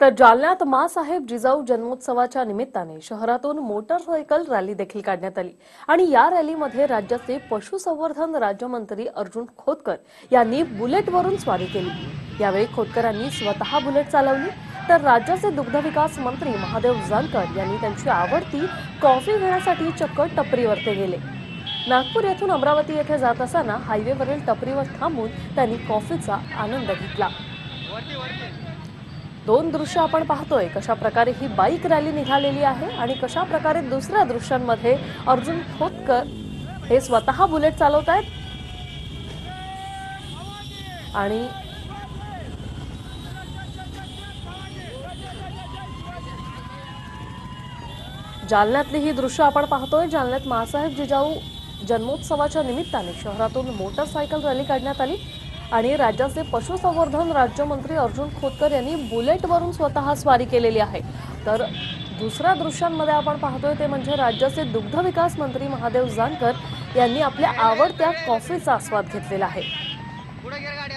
तर जालन्यात मासाहेब जिजाऊ जन्मोत्सवाच्या निमित्ताने शहरातून मोटरसायकल रॅली देखील काढण्यात आली. आणि या रॅलीमध्ये राज्याचे पशुसंवर्धन राज्यमंत्री अर्जुन खोतकर यांनी बुलेटवरून स्वारी केली. यावेळी खोतकरांनी स्वतः बुलेट चालवली. तर राज्याचे दुग्धविकास मंत्री महादेव जानकर यांनी त्यांची आवडती कॉफी घेण्यासाठी चक्क टपरीवरती गेले. नागपूर येथून अमरावती येथे जात असताना हायवेवरील टपरीवर थांबून त्यांनी कॉफीचा आनंद घेतला. दोन दृश्य आपण पाहतोय. कशा प्रकारे ही बाईक रॅली निघालेली आहे आणि कशा प्रकारे दुसऱ्या दृश्यांमध्ये अर्जुन खोतकर हे स्वतः बुलेट चालवत आहेत. आणि जालन्यातली ही दृश्य आपण पाहतोय. जालन्यात मासाहेब जिजाऊ जन्मोत्सवाच्या निमित्ताने शहरातून मोटरसायकल रॅली काढण्यात आली. आणि राज्याचे पशुसंवर्धन राज्यमंत्री अर्जुन खोतकर यांनी बुलेटवरून स्वतः स्वारी केलेली आहे. तर दुसऱ्या दृश्यांमध्ये आपण पाहतोय ते म्हणजे राज्याचे दुग्ध विकास मंत्री महादेव जानकर यांनी आपल्या आवडत्या कॉफीचा आस्वाद घेतलेला आहे. पुढे गाडी